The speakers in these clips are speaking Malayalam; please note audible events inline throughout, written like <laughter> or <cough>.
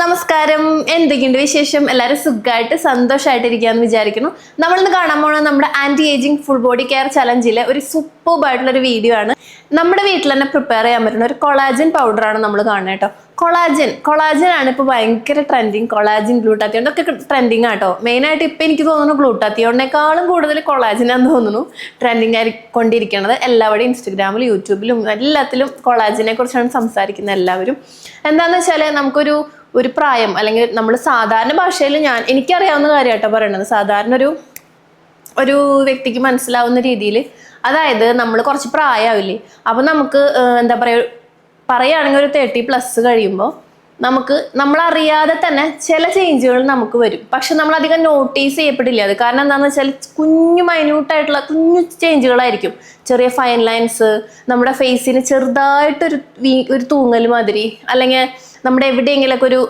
നമസ്കാരം. എന്തൊക്കെയുണ്ട് വിശേഷം? എല്ലാവരും സുഖമായിട്ട് സന്തോഷമായിട്ടിരിക്കുകയെന്ന് വിചാരിക്കുന്നു. നമ്മളിന്ന് കാണാൻ പോകുന്നത് നമ്മുടെ anti ageing full body care ചലഞ്ചിലെ ഒരു സൂപ്പർബ് ആയിട്ടുള്ള ഒരു വീഡിയോ ആണ്. നമ്മുടെ വീട്ടിൽ തന്നെ പ്രിപ്പയർ ചെയ്യാൻ പറ്റുന്ന ഒരു കൊളാജിൻ പൗഡറാണ് നമ്മൾ കാണുന്നത് കേട്ടോ. കൊളാജൻ കൊളാജൻ ആണ് ഇപ്പോൾ ഭയങ്കര ട്രെൻഡിങ് കൊളാജൻ ഗ്ലൂട്ടാത്തിയോൺ ഒക്കെ ട്രെൻഡിങ് ആട്ടോ മെയിനായിട്ട് ഇപ്പോൾ എനിക്ക് തോന്നുന്നു ഗ്ലൂട്ടാത്തിയോണിനേക്കാളും കൂടുതൽ കൊളാജനാന്ന് തോന്നുന്നു ട്രെൻഡിങ് ആയിക്കൊണ്ടിരിക്കുന്നത് എല്ലാവരുടെയും ഇൻസ്റ്റഗ്രാമിലും യൂട്യൂബിലും എല്ലാത്തിലും കൊളാജിനെ കുറിച്ചാണ് സംസാരിക്കുന്നത് എല്ലാവരും. എന്താണെന്ന് വെച്ചാൽ നമുക്കൊരു ഒരു പ്രായം അല്ലെങ്കിൽ നമ്മൾ സാധാരണ ഭാഷയിൽ ഞാൻ എനിക്കറിയാവുന്ന കാര്യമായിട്ടോ പറയണത്. സാധാരണ ഒരു ഒരു വ്യക്തിക്ക് മനസ്സിലാവുന്ന രീതിയിൽ. അതായത് നമ്മൾ കുറച്ച് പ്രായമാവില്ലേ? അപ്പം നമുക്ക് എന്താ പറയുക പറയുകയാണെങ്കിൽ ഒരു തേർട്ടി പ്ലസ് കഴിയുമ്പോൾ നമുക്ക് നമ്മളറിയാതെ തന്നെ ചില ചേഞ്ചുകൾ നമുക്ക് വരും. പക്ഷെ നമ്മൾ അധികം നോട്ടീസ് ചെയ്യപ്പെടില്ല. അത് കാരണം എന്താണെന്ന് വെച്ചാൽ കുഞ്ഞു മൈന്യൂട്ടായിട്ടുള്ള കുഞ്ഞു ചേഞ്ചുകളായിരിക്കും ചെറിയ ഫൈൻ ലൈൻസ് നമ്മുടെ ഫേസിന് ചെറുതായിട്ടൊരു വീ ഒരു തൂങ്ങൽ മാതിരി അല്ലെങ്കിൽ നമ്മുടെ എവിടെയെങ്കിലൊക്കെ ഒരു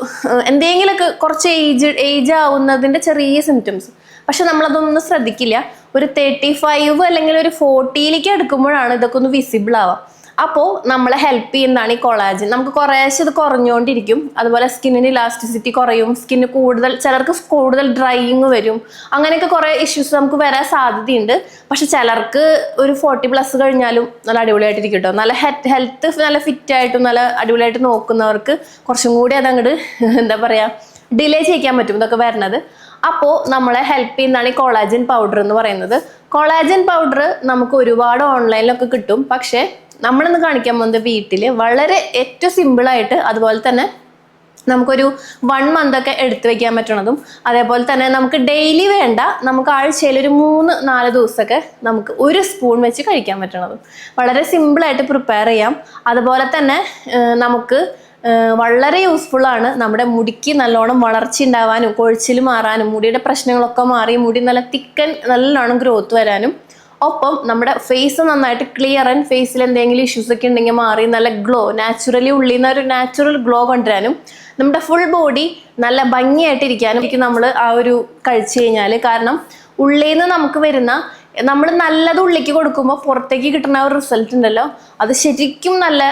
എന്തെങ്കിലുമൊക്കെ കുറച്ച് ഏജ് ഏജ് ആവുന്നതിന്റെ ചെറിയ സിംറ്റംസ് പക്ഷെ നമ്മളതൊന്നും ശ്രദ്ധിക്കില്ല. ഒരു തേർട്ടി ഫൈവ് അല്ലെങ്കിൽ ഒരു ഫോർട്ടിയിലേക്ക് എടുക്കുമ്പോഴാണ് ഇതൊക്കെ ഒന്ന് വിസിബിൾ ആവുക അപ്പോൾ നമ്മളെ ഹെൽപ്പ് ചെയ്യുന്നതാണ് ഈ കൊളാജൻ നമുക്ക് കുറേശ്ശെ ഇത് കുറഞ്ഞുകൊണ്ടിരിക്കും അതുപോലെ സ്കിന്നിന് ഇലാസ്റ്റിസിറ്റി കുറയും. സ്കിന്ന് കൂടുതൽ ചിലർക്ക് കൂടുതൽ ഡ്രൈയിങ് വരും. അങ്ങനെയൊക്കെ കുറേ ഇഷ്യൂസ് നമുക്ക് വരാൻ സാധ്യതയുണ്ട്. പക്ഷെ ചിലർക്ക് ഒരു ഫോർട്ടി പ്ലസ് കഴിഞ്ഞാലും നല്ല അടിപൊളിയായിട്ടിരിക്കും കേട്ടോ നല്ല ഹെൽത്ത് നല്ല ഫിറ്റ് ആയിട്ടും നല്ല അടിപൊളിയായിട്ട് നോക്കുന്നവർക്ക് കുറച്ചും കൂടി അതങ്ങോട്ട് എന്താ പറയുക ഡിലേ ചെയ്യിക്കാൻ പറ്റും ഇതൊക്കെ വരുന്നത് അപ്പോൾ നമ്മളെ ഹെൽപ്പ് ചെയ്യുന്നതാണ് ഈ കൊളാജിൻ പൗഡർ എന്ന് പറയുന്നത്. കൊളാജിൻ പൗഡർ നമുക്ക് ഒരുപാട് ഓൺലൈനിലൊക്കെ കിട്ടും. പക്ഷേ നമ്മളിന്ന് കാണിക്കാൻ പോകുന്നത് വീട്ടിൽ വളരെ ഏറ്റവും സിമ്പിളായിട്ട് അതുപോലെ തന്നെ നമുക്കൊരു വൺ മന്ത് ഒക്കെ എടുത്തു വെക്കാൻ പറ്റണതും അതേപോലെ തന്നെ നമുക്ക് ഡെയിലി വേണ്ട നമുക്ക് ആഴ്ചയിൽ ഒരു മൂന്ന് നാല് ദിവസമൊക്കെ നമുക്ക് ഒരു സ്പൂൺ വെച്ച് കഴിക്കാൻ പറ്റണതും. വളരെ സിമ്പിളായിട്ട് പ്രിപ്പയർ ചെയ്യാം. അതുപോലെ തന്നെ നമുക്ക് വളരെ യൂസ്ഫുള്ളാണ് നമ്മുടെ മുടിക്ക് നല്ലോണം വളർച്ച ഉണ്ടാവാനും കൊഴിച്ചിൽ മാറാനും മുടിയുടെ പ്രശ്നങ്ങളൊക്കെ മാറി മുടി നല്ല തിക്കൻ നല്ലോണം ഗ്രോത്ത് വരാനും ഒപ്പം നമ്മുടെ ഫേസ് നന്നായിട്ട് ക്ലിയർ ആൻഡ് ഫേസിൽ എന്തെങ്കിലും ഇഷ്യൂസ് ഒക്കെ ഉണ്ടെങ്കിൽ മാറി നല്ല ഗ്ലോ നാച്ചുറലി ഉള്ളിൽ നിന്ന് ഒരു നാച്ചുറൽ ഗ്ലോ കൊണ്ടുവരാനും നമ്മുടെ ഫുൾ ബോഡി നല്ല ഭംഗിയായിട്ടിരിക്കാനും എനിക്ക് നമ്മൾ ആ ഒരു കഴിച്ചു കഴിഞ്ഞാൽ കാരണം ഉള്ളിൽ നിന്ന് നമുക്ക് വരുന്ന നമ്മൾ നല്ലത് ഉള്ളിലേക്ക് കൊടുക്കുമ്പോൾ പുറത്തേക്ക് കിട്ടുന്ന ഒരു റിസൾട്ട് ഉണ്ടല്ലോ. അത് ശരിക്കും നല്ല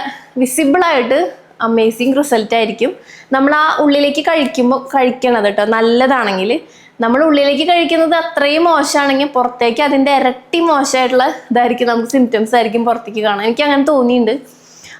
വിസിബിളായിട്ട് അമേസിങ് റിസൾട്ട് ആയിരിക്കും. നമ്മൾ ആ ഉള്ളിലേക്ക് കഴിക്കുമ്പോൾ കഴിക്കണത് കേട്ടോ നല്ലതാണെങ്കിൽ നമ്മൾ ഉള്ളിലേക്ക് കഴിക്കുന്നത് അത്രയും മോശമാണെങ്കിൽ പുറത്തേക്ക് അതിന്റെ ഇരട്ടി മോശമായിട്ടുള്ള ഇതായിരിക്കും നമുക്ക് സിംറ്റംസ് ആയിരിക്കും പുറത്തേക്ക് കാണാൻ. എനിക്ക് അങ്ങനെ തോന്നിയിട്ടുണ്ട്.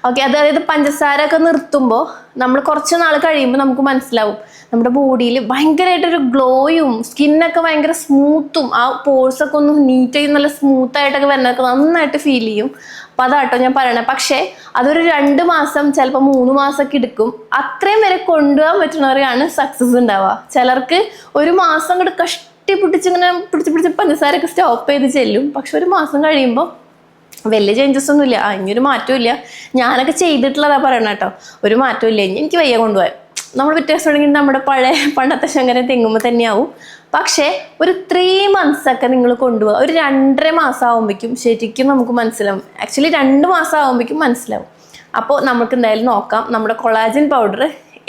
ഓക്കെ അതായത് പഞ്ചസാര ഒക്കെ നിർത്തുമ്പോൾ നമ്മൾ കുറച്ച് നാൾ കഴിയുമ്പോൾ നമുക്ക് മനസ്സിലാവും. നമ്മുടെ ബോഡിയിൽ ഭയങ്കരമായിട്ടൊരു ഗ്ലോയും സ്കിന്നൊക്കെ ഭയങ്കര സ്മൂത്തും ആ പോഴ്സൊക്കെ ഒന്ന് നീറ്റായി നല്ല സ്മൂത്തായിട്ടൊക്കെ വരുന്നതൊക്കെ നന്നായിട്ട് ഫീൽ ചെയ്യും. അപ്പം അതാട്ടോ ഞാൻ പറയണേ. പക്ഷേ അതൊരു രണ്ട് മാസം ചിലപ്പോൾ മൂന്ന് മാസമൊക്കെ എടുക്കും. അത്രയും വരെ കൊണ്ടുപോകാൻ പറ്റുന്നവരെയാണ് സക്സസ് ഉണ്ടാവുക. ചിലർക്ക് ഒരു മാസം കൂടെ കഷ്ടി പിടിച്ചിങ്ങനെ പിടിച്ച് പിടിച്ച് പഞ്ചസാരൊക്കെ സ്റ്റോപ്പ് ചെയ്ത് ചെല്ലും. പക്ഷെ ഒരു മാസം കഴിയുമ്പോൾ വലിയ ചേഞ്ചസ് ഒന്നും ഇല്ല ആ ഇനിയൊരു മാറ്റവും ഇല്ല ഞാനൊക്കെ ചെയ്തിട്ടുള്ളതാ പറയണ കേട്ടോ. ഒരു മാറ്റവും ഇല്ല ഇനി എനിക്ക് വയ്യ കൊണ്ടുപോകാൻ. നമ്മൾ വ്യത്യാസം ഉണ്ടെങ്കിൽ നമ്മുടെ പഴയ പണ്ടത്തെ ശങ്കരൻ തെങ്ങുമ്പോൾ തന്നെയാവും. പക്ഷേ ഒരു ത്രീ മന്ത്സ് ഒക്കെ നിങ്ങൾ കൊണ്ടുപോകുക. ഒരു രണ്ടര മാസം ആകുമ്പോഴേക്കും ശരിക്കും നമുക്ക് മനസ്സിലാവും. ആക്ച്വലി രണ്ട് മാസം ആകുമ്പോഴേക്കും മനസ്സിലാവും. അപ്പോൾ നമുക്ക് എന്തായാലും നോക്കാം. നമ്മുടെ കൊളാജിൻ പൗഡർ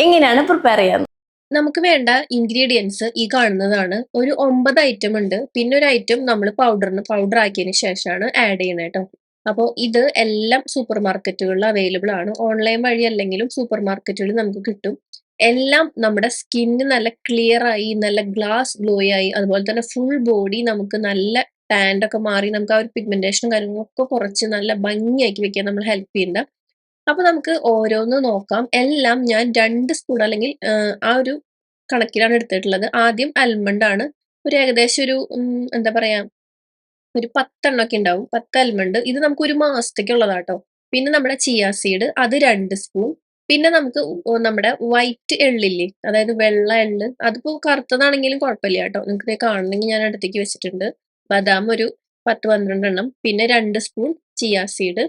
എങ്ങനെയാണ് പ്രിപ്പയർ ചെയ്യാൻ നമുക്ക് വേണ്ട ഇൻഗ്രീഡിയൻസ് ഈ കാണുന്നതാണ്. ഒരു ഒമ്പത് ഐറ്റം ഉണ്ട്. പിന്നെ ഒരു ഐറ്റം നമ്മൾ പൗഡറിന് പൗഡർ ആക്കിയതിന് ശേഷമാണ് ആഡ് ചെയ്യുന്നത് കേട്ടോ. അപ്പോൾ ഇത് എല്ലാം സൂപ്പർ മാർക്കറ്റുകളിൽ അവൈലബിൾ ആണ്. ഓൺലൈൻ വഴി അല്ലെങ്കിലും സൂപ്പർ മാർക്കറ്റുകളിൽ നമുക്ക് കിട്ടും. എല്ലാം നമ്മുടെ സ്കിന്ന് നല്ല ക്ലിയർ ആയി നല്ല ഗ്ലാസ് ഗ്ലോ ആയി അതുപോലെ തന്നെ ഫുൾ ബോഡി നമുക്ക് നല്ല ടാൻഡ് ഒക്കെ മാറി നമുക്ക് ആ ഒരു പിഗ്മെന്റേഷനും കാര്യങ്ങളൊക്കെ കുറച്ച് നല്ല ഭംഗിയാക്കി വെക്കാൻ നമ്മൾ ഹെൽപ്പ് ചെയ്യുന്നുണ്ട്. അപ്പൊ നമുക്ക് ഓരോന്ന് നോക്കാം. എല്ലാം ഞാൻ രണ്ട് സ്പൂൺ അല്ലെങ്കിൽ ആ, ഒരു കണക്കിലാണ് എടുത്തിട്ടുള്ളത്. ആദ്യം അൽമണ്ട് ആണ്. ഒരു ഏകദേശം ഒരു എന്താ പറയാ ഒരു പത്തെണ്ണം ഒക്കെ ഉണ്ടാവും. പത്ത് അൽമണ്ട് ഇത് നമുക്ക് ഒരു മാസത്തേക്ക് ഉള്ളതാട്ടോ. പിന്നെ നമ്മുടെ ചിയാ സീഡ് അത് രണ്ട് സ്പൂൺ പിന്നെ നമുക്ക് നമ്മുടെ വൈറ്റ് എള്ളില്ലേ? അതായത് വെള്ള എള്ള്. അതിപ്പോ കറുത്തതാണെങ്കിലും കുഴപ്പമില്ല കേട്ടോ. നിങ്ങൾക്ക് കാണണമെങ്കിൽ ഞാൻ അടുത്തേക്ക് വെച്ചിട്ടുണ്ട്. ബദാം ഒരു പത്ത് പന്ത്രണ്ട് എണ്ണം. പിന്നെ രണ്ട് സ്പൂൺ ചിയ സീഡ്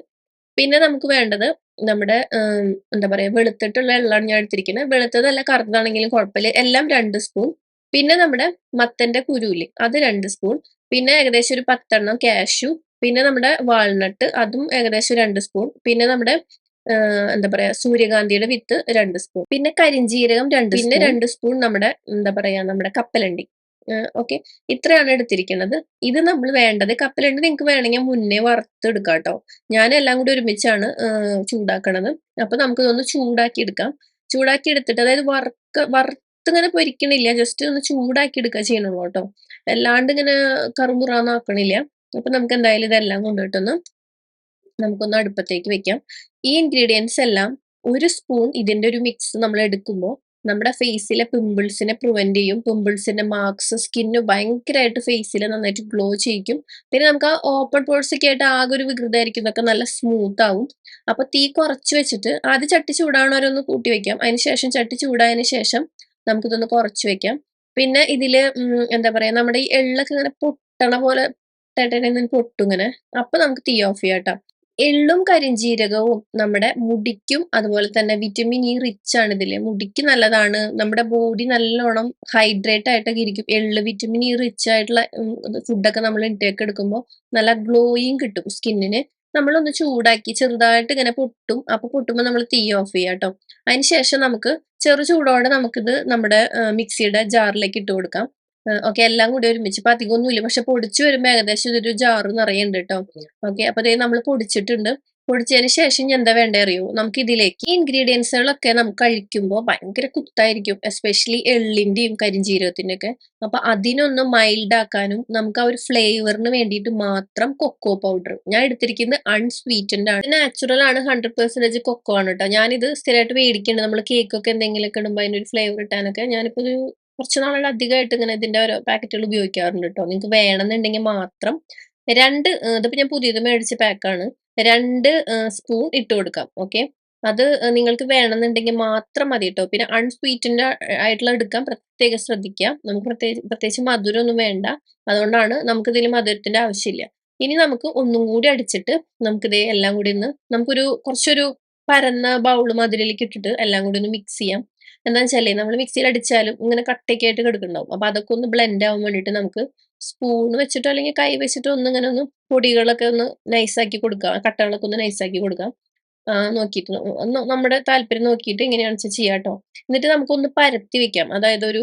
പിന്നെ നമുക്ക് വേണ്ടത് നമ്മുടെ എന്താ പറയാ വെളുത്തിട്ടുള്ള എള്ളാണ് ഞാൻ എടുത്തിരിക്കുന്നത്. വെളുത്തതല്ല കറുത്തതാണെങ്കിലും കുഴപ്പമില്ല. എല്ലാം രണ്ട് സ്പൂൺ. പിന്നെ നമ്മുടെ മത്തന്റെ കുരുവിൽ അത് രണ്ട് സ്പൂൺ. പിന്നെ ഏകദേശം ഒരു പത്തെണ്ണം കാഷ്യു പിന്നെ നമ്മുടെ വാൾനട്ട് അതും ഏകദേശം രണ്ട് സ്പൂൺ. പിന്നെ നമ്മുടെ എന്താ പറയാ സൂര്യകാന്തിയുടെ വിത്ത് രണ്ട് സ്പൂൺ പിന്നെ കരിഞ്ജീരകം രണ്ട് പിന്നെ രണ്ട് സ്പൂൺ നമ്മുടെ എന്താ പറയാ നമ്മുടെ കപ്പലണ്ടി. ഓക്കെ ഇത്രയാണ് എടുത്തിരിക്കുന്നത്. ഇത് നമ്മൾ വേണ്ടത് കപ്പലണ്ടി നിങ്ങൾക്ക് വേണമെങ്കിൽ മുന്നേ വറുത്തെടുക്കാം കേട്ടോ. ഞാൻ എല്ലാം കൂടി ഒരുമിച്ചാണ് ചൂടാക്കണത്. അപ്പൊ നമുക്ക് ഇതൊന്ന് ചൂടാക്കി എടുക്കാം ചൂടാക്കി എടുത്തിട്ട് അതായത് വറുക്ക വറുത്തിങ്ങനെ പൊരിക്കണില്ല. ജസ്റ്റ് ഒന്ന് ചൂടാക്കി എടുക്കുക ചെയ്യണുള്ളൂ കേട്ടോ. അല്ലാണ്ട് ഇങ്ങനെ കറുമുറാന്നാക്കണില്ല അപ്പൊ നമുക്ക് എന്തായാലും ഇതെല്ലാം കൊണ്ടുപോയിട്ടൊന്ന് നമുക്കൊന്ന് അടുപ്പത്തേക്ക് വെക്കാം ഈ ഇൻഗ്രീഡിയൻസ് എല്ലാം ഒരു സ്പൂൺ ഇതിന്റെ ഒരു മിക്സ് നമ്മൾ എടുക്കുമ്പോൾ നമ്മുടെ ഫേസിലെ പിമ്പിൾസിനെ പ്രിവെന്റ് ചെയ്യും പിമ്പിൾസിന്റെ മാർക്സ് സ്കിന്ന് ഭയങ്കരമായിട്ട് ഫേസിൽ നന്നായിട്ട് ഗ്ലോ ചെയ്യിക്കും പിന്നെ നമുക്ക് ആ ഓപ്പൺ പോർട്സ് ഒക്കെ ആയിട്ട് ആകെ ഒരു വികൃതമായിരിക്കും ഇതൊക്കെ നല്ല സ്മൂത്ത് ആവും അപ്പൊ തീ കുറച്ച് വെച്ചിട്ട് ആദ്യം ചട്ടി ചൂടാവണവരൊന്ന് കൂട്ടി വെക്കാം അതിനുശേഷം ചട്ടി ചൂടായതിനു ശേഷം നമുക്കിതൊന്ന് കുറച്ച് വെക്കാം പിന്നെ ഇതിൽ എന്താ പറയാ നമ്മുടെ ഈ എള്ളൊക്കെ ഇങ്ങനെ പൊട്ടണ പോലെ പൊട്ടും ഇങ്ങനെ അപ്പൊ നമുക്ക് തീ ഓഫ് ചെയ്യാം എള്ളും കരിഞ്ജീരകവും നമ്മുടെ മുടിക്കും അതുപോലെ തന്നെ വിറ്റമിൻ ഇ റിച്ച് ആണ് ഇതിൽ മുടിക്ക് നല്ലതാണ്. നമ്മുടെ ബോഡി നല്ലോണം ഹൈഡ്രേറ്റ് ആയിട്ടൊക്കെ ഇരിക്കും. എള്ള് വിറ്റമിൻ ഇ റിച്ച് ആയിട്ടുള്ള ഫുഡൊക്കെ നമ്മൾ ഇൻടേക്ക് എടുക്കുമ്പോൾ നല്ല ഗ്ലോയിങ് കിട്ടും സ്കിന്നിന്. നമ്മളൊന്ന് ചൂടാക്കി ചെറുതായിട്ട് ഇങ്ങനെ പൊട്ടും. അപ്പൊ പൊട്ടുമ്പോൾ നമ്മൾ തീ ഓഫ് ചെയ്യാം കേട്ടോ അതിന് ശേഷം നമുക്ക് ചെറു ചൂടോടെ നമുക്കിത് നമ്മുടെ മിക്സിയുടെ ജാറിലേക്ക് ഇട്ട് കൊടുക്കാം. ഓക്കെ എല്ലാം കൂടി ഒരുമിച്ച്. ഇപ്പൊ അധികമൊന്നുമില്ല പക്ഷെ പൊടിച്ചു വരുമ്പോൾ ഏകദേശം ഇതൊരു ജാറ് നിറയുണ്ട് കേട്ടോ. ഓക്കെ അപ്പൊ ഇതേ നമ്മൾ പൊടിച്ചിട്ടുണ്ട്. പൊടിച്ചതിന് ശേഷം ഞാൻ എന്താ വേണ്ട അറിയോ? നമുക്ക് ഇതിലേക്ക് ഇൻഗ്രീഡിയൻസുകളൊക്കെ നമുക്ക് കഴിക്കുമ്പോൾ ഭയങ്കര കുത്തായിരിക്കും. എസ്പെഷ്യലി എള്ളിന്റെയും കരിഞ്ജീരകത്തിന്റെ ഒക്കെ അപ്പൊ അതിനൊന്ന് മൈൽഡ് ആക്കാനും നമുക്ക് ആ ഒരു ഫ്ലേവറിന് വേണ്ടിയിട്ട് മാത്രം കൊക്കോ പൗഡർ. ഞാൻ എടുത്തിരിക്കുന്നത് അൺസ്വീറ്റൻഡ് ആണ്. നാച്ചുറൽ ആണ്. ഹൺഡ്രഡ് പെർസെന്റേജ് കൊക്കോ ആണ് കേട്ടോ. ഞാനിത് സ്ഥിരമായിട്ട് മേടിക്കുന്നുണ്ട് നമ്മൾ കേക്കൊക്കെ എന്തെങ്കിലുമൊക്കെ ഇടുമ്പോൾ അതിനൊരു ഫ്ലേവർ ഇട്ടാനൊക്കെ ഞാനിപ്പോ ഒരു കുറച്ച് നാളുകൾ അധികമായിട്ട് ഇങ്ങനെ ഇതിന്റെ ഓരോ പാക്കറ്റുകൾ ഉപയോഗിക്കാറുണ്ട് കേട്ടോ നിങ്ങൾക്ക് വേണമെന്നുണ്ടെങ്കിൽ മാത്രം രണ്ട് ഇതിപ്പോ ഞാൻ പുതിയത് മേടിച്ച പാക്കാണ് രണ്ട് സ്പൂൺ ഇട്ട് കൊടുക്കാം. ഓക്കെ അത് നിങ്ങൾക്ക് വേണമെന്നുണ്ടെങ്കിൽ മാത്രം മതി കേട്ടോ പിന്നെ അൺസ്വീറ്റിന്റെ ആയിട്ടുള്ള എടുക്കാൻ പ്രത്യേകം ശ്രദ്ധിക്കുക. നമുക്ക് പ്രത്യേകിച്ച് പ്രത്യേകിച്ച് മധുരമൊന്നും വേണ്ട. അതുകൊണ്ടാണ് നമുക്ക് ഇതിൽ മധുരത്തിന്റെ ആവശ്യമില്ല. ഇനി നമുക്ക് ഒന്നും കൂടി അടിച്ചിട്ട് നമുക്കിത് എല്ലാം കൂടി ഒന്ന് നമുക്കൊരു കുറച്ചൊരു പരന്ന ബൗൾ മധുരയിലേക്ക് ഇട്ടിട്ട് എല്ലാം കൂടി ഒന്ന് മിക്സ് ചെയ്യാം. എന്താണെന്ന് വെച്ചാലേ നമ്മൾ മിക്സിയിൽ അടിച്ചാലും ഇങ്ങനെ കട്ടയ്ക്ക് ആയിട്ട് കിടക്കുന്നുണ്ടാവും. അപ്പൊ അതൊക്കെ ഒന്ന് ബ്ലെൻഡ് ആവാൻ വേണ്ടിയിട്ട് നമുക്ക് സ്പൂൺ വെച്ചിട്ടോ അല്ലെങ്കിൽ കൈ വെച്ചിട്ടോ ഒന്ന് ഇങ്ങനെ ഒന്ന് പൊടികളൊക്കെ ഒന്ന് നൈസാക്കി കൊടുക്കാം. കട്ടകളൊക്കെ ഒന്ന് നൈസാക്കി കൊടുക്കാം. നോക്കിയിട്ട് ഒന്ന് നമ്മുടെ താല്പര്യം നോക്കിയിട്ട് എങ്ങനെയാണെന്ന് വെച്ചാൽ ചെയ്യാം കേട്ടോ എന്നിട്ട് നമുക്കൊന്ന് പരത്തി വെക്കാം. അതായത് ഒരു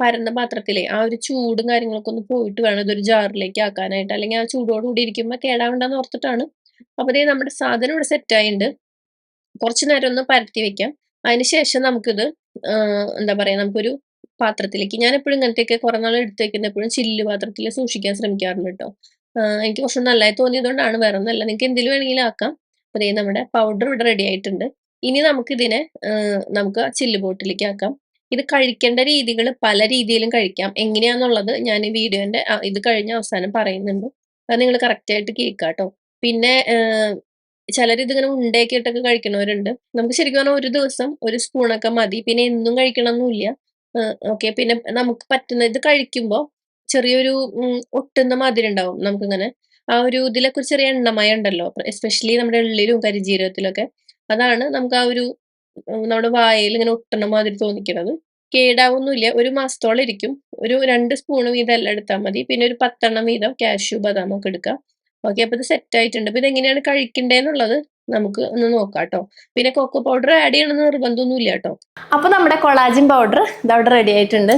പരന്ന പാത്രത്തിലെ ആ ഒരു ചൂടും കാര്യങ്ങളൊക്കെ ഒന്ന് പോയിട്ട് വേണം ഇതൊരു ജാറിലേക്ക് ആക്കാനായിട്ട്. അല്ലെങ്കിൽ ആ ചൂടോടുകൂടി ഇരിക്കുമ്പോൾ കേടാവണ്ടെന്ന് ഓർത്തിട്ടാണ്. അപ്പൊ ഇതേ നമ്മുടെ സാധനം ഇവിടെ സെറ്റ് ആയിട്ടുണ്ട് കുറച്ച് നേരം ഒന്ന് പരത്തി വെക്കാം. അതിനുശേഷം നമുക്കിത് എന്താ പറയാ നമുക്കൊരു പാത്രത്തിലേക്ക് ഞാൻ എപ്പോഴും ഇങ്ങനത്തെയൊക്കെ കുറെ നാൾ എടുത്തു വെക്കുന്ന എപ്പോഴും ചില്ല് പാത്രത്തിൽ സൂക്ഷിക്കാൻ ശ്രമിക്കാറുണ്ട് കേട്ടോ എനിക്ക് കുറച്ച് നല്ലതായി തോന്നിയതുകൊണ്ടാണ് വേറെ ഒന്നല്ല നിങ്ങൾക്ക് എന്തിലും വേണമെങ്കിലും ആക്കാം. അതേ നമ്മുടെ പൗഡർ ഇവിടെ റെഡി ആയിട്ടുണ്ട്. ഇനി നമുക്ക് ഇതിനെ നമുക്ക് ചില്ല് ബോട്ടിലേക്ക് ആക്കാം. ഇത് കഴിക്കേണ്ട രീതികൾ പല രീതിയിലും കഴിക്കാം. എങ്ങനെയാന്നുള്ളത് ഞാൻ ഈ വീഡിയോന്റെ ഇത് കഴിഞ്ഞ അവസാനം പറയുന്നുണ്ട്. അത് നിങ്ങൾ കറക്റ്റ് ആയിട്ട് കേൾക്കാം കേട്ടോ പിന്നെ ചിലർ ഇതിങ്ങനെ ഉണ്ടാക്കിയിട്ടൊക്കെ കഴിക്കണവരുണ്ട് നമുക്ക് ശരിക്കും പറഞ്ഞാൽ ഒരു ദിവസം ഒരു സ്പൂണൊക്കെ മതി. പിന്നെ എന്നും കഴിക്കണമെന്നില്ല ഓക്കെ. പിന്നെ നമുക്ക് പറ്റുന്ന ഇത് കഴിക്കുമ്പോൾ ചെറിയൊരു ഒട്ടുന്ന മാതിരി ഉണ്ടാവും നമുക്കിങ്ങനെ. ആ ഒരു ഇതിലൊക്കെ ഒരു ചെറിയ എണ്ണമയം ഉണ്ടല്ലോ. എസ്പെഷ്യലി നമ്മുടെ ഉള്ളിലും കരിജീരകത്തിലൊക്കെ അതാണ് നമുക്ക് ആ ഒരു നമ്മുടെ വായയിൽ ഇങ്ങനെ ഒട്ടണ മാതിരി തോന്നിക്കുന്നത് കേടാവൊന്നുമില്ല. ഒരു മാസത്തോളം ഇരിക്കും. ഒരു രണ്ട് സ്പൂണ് വീതം എല്ലാം എടുത്താൽ മതി. പിന്നെ ഒരു പത്തെണ്ണം വീതം കാഷ്യൂ ബദാം ഒക്കെ എടുക്കാം ഓക്കെ അപ്പൊ ഇത് സെറ്റ് ആയിട്ടുണ്ട് പിന്നെ എങ്ങനെയാണ് കഴിക്കണ്ടേന്നുള്ളത് നമുക്ക് ഒന്ന് നോക്കാം കേട്ടോ പിന്നെ കൊക്കോ പൗഡർ ആഡ് ചെയ്യണമെന്ന് നിർബന്ധമൊന്നും ഇല്ല കേട്ടോ അപ്പോൾ നമ്മുടെ കൊളാജിൻ പൗഡർ ഇതവിടെ റെഡി ആയിട്ടുണ്ട്.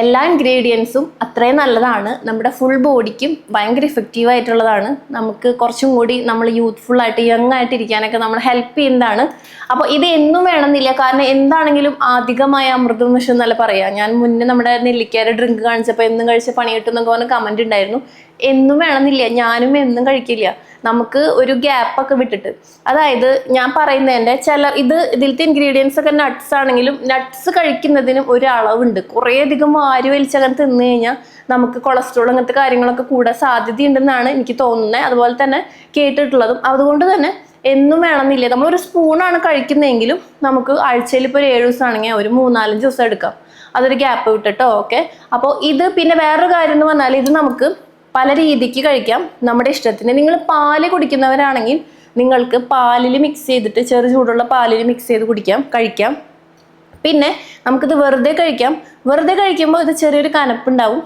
എല്ലാ ഇൻഗ്രീഡിയൻസും അത്രയും നല്ലതാണ്. നമ്മുടെ ഫുൾ ബോഡിക്കും ഭയങ്കര ഇഫക്റ്റീവ് ആയിട്ടുള്ളതാണ്. നമുക്ക് കുറച്ചും കൂടി നമ്മൾ യൂത്ത്ഫുൾ ആയിട്ട് യങ് ആയിട്ട് ഇരിക്കാനൊക്കെ നമ്മൾ ഹെൽപ്പ് ചെയ്യുന്നതാണ്. അപ്പോൾ ഇത് എന്നും വേണമെന്നില്ല. കാരണം എന്താണെങ്കിലും അധികമായ അമൃതം വിഷം എന്നല്ല പറയാം. ഞാൻ മുന്നേ നമ്മുടെ നെല്ലിക്കാരെ ഡ്രിങ്ക് കാണിച്ചപ്പോൾ എന്നും കഴിച്ച് പണി കിട്ടും കമന്റ് ഉണ്ടായിരുന്നു എന്നും വേണമെന്നില്ല. ഞാനും എന്നും കഴിക്കില്ല. നമുക്ക് ഒരു ഗ്യാപ്പൊക്കെ വിട്ടിട്ട്. അതായത് ഞാൻ പറയുന്നതിന്റെ ചില ഇത് ഇതിലത്തെ ഇൻഗ്രീഡിയൻസ് ഒക്കെ നട്ട്സ് ആണെങ്കിലും നട്ട്സ് കഴിക്കുന്നതിനും ഒരു അളവുണ്ട്. കുറേ അധികം വാരി വലിച്ചങ്ങനെ തിന്നു കഴിഞ്ഞാൽ നമുക്ക് കൊളസ്ട്രോൾ അങ്ങനത്തെ കാര്യങ്ങളൊക്കെ കൂടാൻ സാധ്യതയുണ്ടെന്നാണ് എനിക്ക് തോന്നുന്നത് അതുപോലെ തന്നെ കേട്ടിട്ടുള്ളതും. അതുകൊണ്ട് തന്നെ എന്നും വേണമെന്നില്ല. നമ്മളൊരു സ്പൂണാണ് കഴിക്കുന്നതെങ്കിലും നമുക്ക് ആഴ്ചയിൽ ഇപ്പോൾ ഒരു ഏഴ് ദിവസമാണെങ്കിൽ ഒരു മൂന്നാലഞ്ച് ദിവസം എടുക്കാം. അതൊരു ഗ്യാപ്പ് വിട്ടിട്ടോ ഓക്കെ അപ്പോൾ ഇത് പിന്നെ വേറൊരു കാര്യം എന്ന് പറഞ്ഞാൽ ഇത് നമുക്ക് പല രീതിക്ക് കഴിക്കാം. നമ്മുടെ ഇഷ്ടത്തിന് നിങ്ങൾ പാൽ കുടിക്കുന്നവരാണെങ്കിൽ നിങ്ങൾക്ക് പാലിൽ മിക്സ് ചെയ്തിട്ട് ചെറു ചൂടുള്ള പാലിൽ മിക്സ് ചെയ്ത് കുടിക്കാം കഴിക്കാം. പിന്നെ നമുക്കിത് വെറുതെ കഴിക്കാം. വെറുതെ കഴിക്കുമ്പോൾ ഇത് ചെറിയൊരു കനപ്പുണ്ടാവും.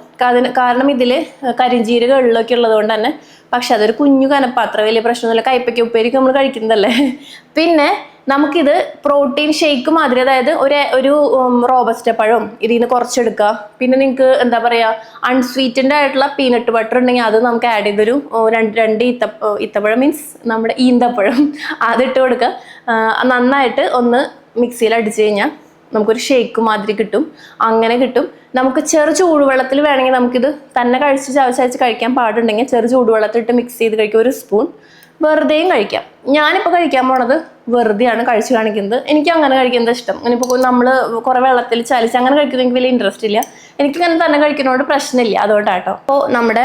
കാരണം ഇതിൽ കരിഞ്ചീരക എള്ളൊക്കെ ഉള്ളത് കൊണ്ട് തന്നെ. പക്ഷെ അതൊരു കുഞ്ഞു കനപ്പ് അത്ര വലിയ പ്രശ്നമൊന്നുമില്ല. കയ്പ്പയ്ക്ക ഉപ്പേരിക്ക് നമ്മൾ കഴിക്കുന്നതല്ലേ? <laughs> പിന്നെ നമുക്കിത് പ്രോട്ടീൻ ഷേക്ക് മാതിരി അതായത് ഒരു ഒരു റോബസ്റ്റ പഴം ഇതിൽ നിന്ന് കുറച്ചെടുക്കുക പിന്നെ നിങ്ങൾക്ക് എന്താ പറയുക അൺസ്വീറ്റൻഡ് ആയിട്ടുള്ള പീനട്ട് ബട്ടർ ഉണ്ടെങ്കിൽ അത് നമുക്ക് ആഡ് ചെയ്തൊരു തരും രണ്ട് രണ്ട് ഈത്ത ഇത്തപ്പഴം മീൻസ് നമ്മുടെ ഈന്തപ്പഴം. അതിട്ട് കൊടുക്കുക നന്നായിട്ട് ഒന്ന് മിക്സിയിൽ അടിച്ചു കഴിഞ്ഞാൽ നമുക്കൊരു ഷേക്ക് മാതിരി കിട്ടും. അങ്ങനെ കിട്ടും. നമുക്ക് ചെറു ചൂടുവെള്ളത്തിൽ വേണമെങ്കിൽ നമുക്കിത് തന്നെ കഴിച്ച് ചവച്ചയച്ച് കഴിക്കാൻ പാടുണ്ടെങ്കിൽ ചെറു ചൂടുവെള്ളത്തിലിട്ട് മിക്സ് ചെയ്ത് കഴിക്കുക. ഒരു സ്പൂൺ വെറുതെയും കഴിക്കാം. ഞാനിപ്പോൾ കഴിക്കാൻ പോണത് വെറുതെയാണ് കഴിച്ചു കാണിക്കുന്നത്. എനിക്ക് അങ്ങനെ കഴിക്കുന്നത് ഇഷ്ടം. അങ്ങനെ ഇപ്പോൾ നമ്മൾ കുറേ വെള്ളത്തിൽ ചലിച്ച് അങ്ങനെ കഴിക്കുന്നത് എനിക്ക് വലിയ ഇൻട്രസ്റ്റ് ഇല്ല. എനിക്ക് ഇങ്ങനെ തന്നെ കഴിക്കുന്നതുകൊണ്ട് പ്രശ്നമില്ല. അതുകൊണ്ടാട്ടോ. അപ്പോൾ നമ്മുടെ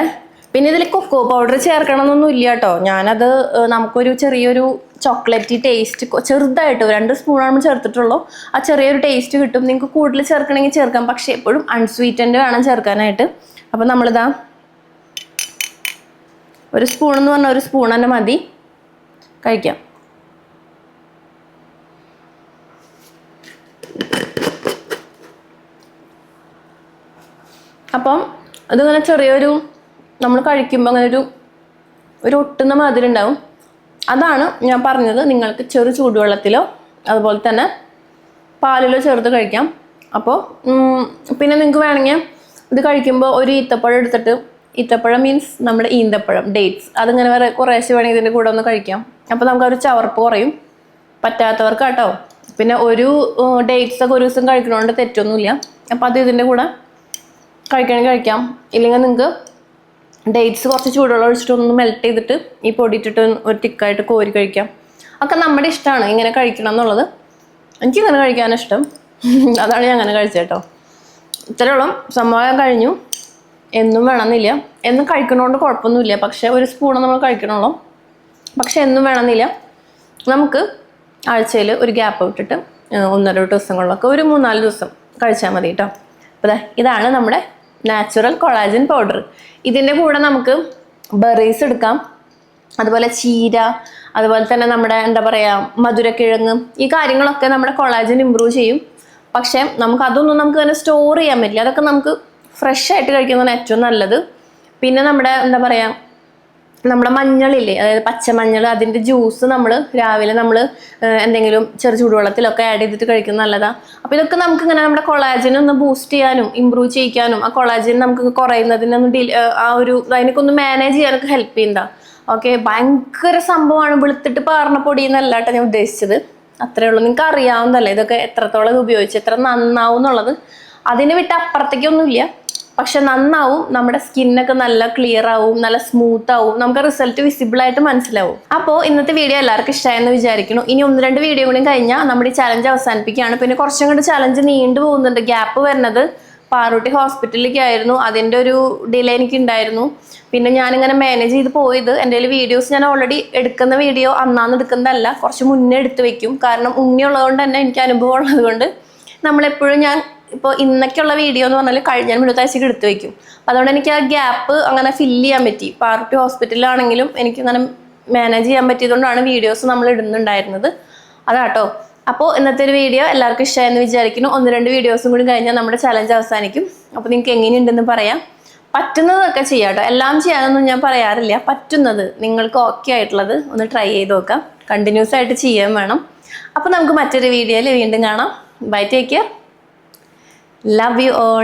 പിന്നെ ഇതിൽ കൊക്കോ പൗഡർ ചേർക്കണമെന്നൊന്നും ഇല്ല കേട്ടോ. ഞാനത് നമുക്കൊരു ചെറിയൊരു ചോക്ലേറ്റ് ടേസ്റ്റ് ചെറുതായിട്ട് രണ്ട് സ്പൂണാണ് ചേർത്തിട്ടുള്ളൂ. ആ ചെറിയൊരു ടേസ്റ്റ് കിട്ടും. നിങ്ങൾക്ക് കൂടുതൽ ചേർക്കണമെങ്കിൽ ചേർക്കാം. പക്ഷേ എപ്പോഴും അൺസ്വീറ്റൻഡ് വേണം ചേർക്കാനായിട്ട്. അപ്പോൾ നമ്മളിതാ ഒരു സ്പൂൺ എന്ന് പറഞ്ഞാൽ ഒരു സ്പൂൺ തന്നെ മതി. കഴിക്കാം. അപ്പം അതിങ്ങനെ ചെറിയൊരു നമ്മൾ കഴിക്കുമ്പോൾ അങ്ങനെ ഒരു ഒരു ഒട്ടുന്ന മാതിരി ഉണ്ടാവും. അതാണ് ഞാൻ പറഞ്ഞത്. നിങ്ങൾക്ക് ചെറു ചൂടുവെള്ളത്തിലോ അതുപോലെ തന്നെ പാലിലോ ചേർത്ത് കഴിക്കാം. അപ്പോൾ പിന്നെ നിങ്ങൾക്ക് വേണമെങ്കിൽ ഇത് കഴിക്കുമ്പോൾ ഒരു ഈത്തപ്പഴം എടുത്തിട്ട് ഈത്തപ്പഴം മീൻസ് നമ്മുടെ ഈന്തപ്പഴം ഡേറ്റ്സ് അതിങ്ങനെ വേറെ കുറേശ്ശെ വേണമെങ്കിൽ ഇതിന്റെ കൂടെ ഒന്ന് കഴിക്കാം. അപ്പോൾ നമുക്ക് ഒരു ചവർപ്പ് കുറയും. പറ്റാത്തവർക്ക് കേട്ടോ പിന്നെ ഒരു ഡേറ്റ്സ് ഒക്കെ ഒരു ദിവസം കഴിക്കണോണ്ട് തെറ്റൊന്നുമില്ല. അപ്പോൾ അത് ഇതിന്റെ കൂടെ കഴിക്കണമെങ്കിൽ കഴിക്കാം. ഇല്ലെങ്കിൽ നിങ്ങൾക്ക് ഡേറ്റ്സ് കുറച്ച് ചൂടുവെള്ളം ഒഴിച്ചിട്ട് ഒന്ന് മെൽറ്റ് ചെയ്തിട്ട് ഈ പൊടി ഇട്ടിട്ട് ഒന്ന് ഒരു തിക്കായിട്ട് കോരി കഴിക്കാം. ഒക്കെ നമ്മുടെ ഇഷ്ടമാണ്. ഇങ്ങനെ കഴിക്കണം എന്നുള്ളത്. എനിക്ക് ഇങ്ങനെ ഇഷ്ടം. അതാണ് ഞാൻ അങ്ങനെ കഴിച്ചത് കേട്ടോ. ഇത്രയോളം സംഭവം കഴിഞ്ഞു. എന്നും വേണമെന്നില്ല. എന്നും കഴിക്കണോണ്ട് കുഴപ്പമൊന്നുമില്ല. പക്ഷേ ഒരു സ്പൂണ് നമ്മൾ കഴിക്കണമല്ലോ പക്ഷെ എന്നും വേണമെന്നില്ല. നമുക്ക് ആഴ്ചയിൽ ഒരു ഗ്യാപ്പ് വിട്ടിട്ട് ഒന്നര ദിവസങ്ങളിലൊക്കെ ഒരു മൂന്നാൽ ദിവസം കഴിച്ചാൽ മതി കേട്ടോ. അപ്പോൾ ഇതാണ് നമ്മുടെ നാച്ചുറൽ കൊളാജൻ പൗഡർ. ഇതിന്റെ കൂടെ നമുക്ക് ബെറീസ് എടുക്കാം. അതുപോലെ ചീര അതുപോലെ തന്നെ നമ്മുടെ എന്താ പറയുക മധുരക്കിഴങ്ങ് ഈ കാര്യങ്ങളൊക്കെ നമ്മുടെ കൊളാജൻ ഇമ്പ്രൂവ് ചെയ്യും. പക്ഷേ നമുക്ക് അതൊന്നും നമുക്ക് തന്നെ സ്റ്റോർ ചെയ്യാൻ പറ്റില്ല. അതൊക്കെ നമുക്ക് ഫ്രഷ് ആയിട്ട് കഴിക്കുന്നതാണ് ഏറ്റവും നല്ലത്. പിന്നെ നമ്മുടെ എന്താ പറയുക നമ്മുടെ മഞ്ഞളില്ലേ അതായത് പച്ചമഞ്ഞൾ അതിന്റെ ജ്യൂസ് നമ്മൾ രാവിലെ നമ്മൾ എന്തെങ്കിലും ചെറു ചൂടുവെള്ളത്തിലൊക്കെ ആഡ് ചെയ്തിട്ട് കഴിക്കുന്നത് നല്ലതാണ് അപ്പോൾ ഇതൊക്കെ നമുക്ക് ഇങ്ങനെ നമ്മുടെ കൊളാജൻ ഒന്ന് ബൂസ്റ്റ് ചെയ്യാനും ഇമ്പ്രൂവ് ചെയ്യിക്കാനും ആ കൊളാജൻ നമുക്ക് കുറയുന്നതിനൊന്ന് ഡീൽ ആ ഒരു അതിനൊക്കെ ഒന്ന് മാനേജ് ചെയ്യാനൊക്കെ ഹെൽപ്പ് ചെയ്യുന്നതാ ഓക്കെ ഭയങ്കര സംഭവമാണ് വെളുത്തിട്ട് പാർന്ന പൊടി എന്നല്ല കേട്ടോ ഞാൻ ഉദ്ദേശിച്ചത്. അത്രേ ഉള്ളൂ. നിങ്ങൾക്ക് അറിയാവുന്നതല്ലേ ഇതൊക്കെ എത്രത്തോളം ഉപയോഗിച്ച് എത്ര നന്നാവും എന്നുള്ളത് അതിന് വിട്ട് അപ്പുറത്തേക്കൊന്നുമില്ല പക്ഷെ നന്നാവും നമ്മുടെ സ്കിന്നൊക്കെ നല്ല ക്ലിയർ ആവും നല്ല സ്മൂത്ത് ആവും നമുക്ക് റിസൾട്ട് വിസിബിൾ ആയിട്ട് മനസ്സിലാവും. അപ്പോൾ ഇന്നത്തെ വീഡിയോ എല്ലാവർക്കും ഇഷ്ടമായെന്ന് വിചാരിക്കുന്നു. ഇനി ഒന്ന് രണ്ട് വീഡിയോ കൂടി കഴിഞ്ഞാൽ നമ്മുടെ ഈ ചലഞ്ച് അവസാനിപ്പിക്കുകയാണ്. പിന്നെ കുറച്ചും കൂടി ചലഞ്ച് നീണ്ടു പോകുന്നുണ്ട്. ഗ്യാപ്പ് വരുന്നത് പാറൂട്ടി ഹോസ്പിറ്റലിലേക്ക് ആയിരുന്നു അതിന്റെ ഒരു ഡിലേ എനിക്ക് ഉണ്ടായിരുന്നു പിന്നെ ഞാനിങ്ങനെ മാനേജ് ചെയ്ത് പോയത്. എന്റെ കയ്യിൽ വീഡിയോസ് ഞാൻ ഓൾറെഡി എടുക്കുന്ന വീഡിയോ അന്നാന്ന് എടുക്കുന്നതല്ല. കുറച്ച് മുന്നേ എടുത്ത് വെക്കും. കാരണം ഉണ്ണി ഉള്ളതുകൊണ്ട് തന്നെ എനിക്ക് അനുഭവം ഉള്ളതുകൊണ്ട് നമ്മളെപ്പോഴും ഞാൻ ഇപ്പോൾ ഇന്നൊക്കെയുള്ള വീഡിയോ എന്ന് പറഞ്ഞാൽ കഴിഞ്ഞ മിനിറ്റാഴ്ചക്ക് എടുത്തു അപ്പം അതുകൊണ്ട് എനിക്ക് ആ ഗ്യാപ്പ് അങ്ങനെ ഫില്ല് ചെയ്യാൻ പറ്റി. പാർട്ടി ഹോസ്പിറ്റലിലാണെങ്കിലും എനിക്ക് അങ്ങനെ മാനേജ് ചെയ്യാൻ പറ്റിയതുകൊണ്ടാണ് വീഡിയോസ് നമ്മൾ ഇടുന്നുണ്ടായിരുന്നത്. അതാട്ടോ. അപ്പോൾ ഇന്നത്തെ ഒരു വീഡിയോ എല്ലാവർക്കും ഇഷ്ടമായെന്ന് വിചാരിക്കുന്നു. ഒന്ന് രണ്ട് വീഡിയോസും കൂടി കഴിഞ്ഞാൽ നമ്മുടെ ചലഞ്ച് അവസാനിക്കും. അപ്പോൾ നിങ്ങൾക്ക് എങ്ങനെയുണ്ടെന്ന് പറയാം. പറ്റുന്നതൊക്കെ ചെയ്യാം കേട്ടോ എല്ലാം ചെയ്യാനൊന്നും ഞാൻ പറയാറില്ല. പറ്റുന്നത് നിങ്ങൾക്ക് ഓക്കെ ആയിട്ടുള്ളത് ഒന്ന് ട്രൈ ചെയ്ത് നോക്കാം. കണ്ടിന്യൂസ് ആയിട്ട് ചെയ്യാൻ വേണം. അപ്പോൾ നമുക്ക് മറ്റൊരു വീഡിയോയിൽ വീണ്ടും കാണാം. Bye take care Love you all.